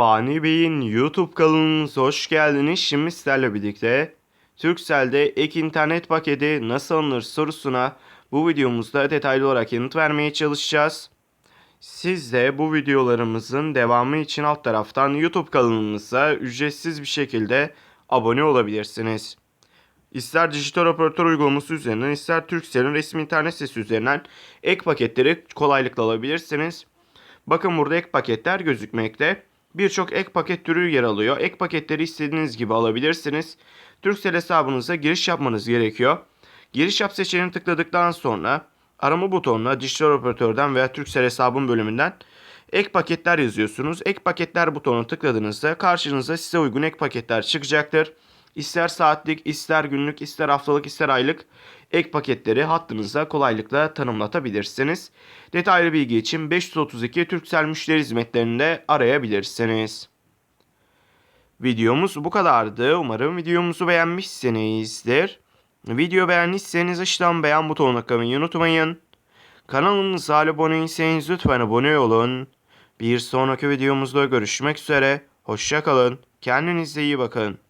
Fani Bey'in YouTube kanalımıza hoş geldiniz. Şimdi sizlerle birlikte Turkcell'de ek internet paketi nasıl alınır sorusuna bu videomuzda detaylı olarak yanıt vermeye çalışacağız. Siz de bu videolarımızın devamı için alt taraftan YouTube kanalımıza ücretsiz bir şekilde abone olabilirsiniz. İster dijital operatör uygulaması üzerinden ister Turkcell'in resmi internet sitesi üzerinden ek paketleri kolaylıkla alabilirsiniz. Bakın burada ek paketler gözükmekte. Birçok ek paket türü yer alıyor. Ek paketleri istediğiniz gibi alabilirsiniz. Turkcell hesabınıza giriş yapmanız gerekiyor. Giriş yap seçeneğini tıkladıktan sonra arama butonuna dijital operatörden veya Turkcell hesabın bölümünden ek paketler yazıyorsunuz. Ek paketler butonuna tıkladığınızda karşınıza size uygun ek paketler çıkacaktır. İster saatlik, ister günlük, ister haftalık, ister aylık ek paketleri hattınıza kolaylıkla tanımlatabilirsiniz. Detaylı bilgi için 532 Turkcell müşteri hizmetlerinde arayabilirsiniz. Videomuz bu kadardı. Umarım videomuzu beğenmişsinizdir. Video beğendiyseniz aşağıdan beğen butonuna tıklamayı unutmayın. Kanalımıza abone değilseniz lütfen abone olun. Bir sonraki videomuzda görüşmek üzere. Hoşçakalın. Kendinize iyi bakın.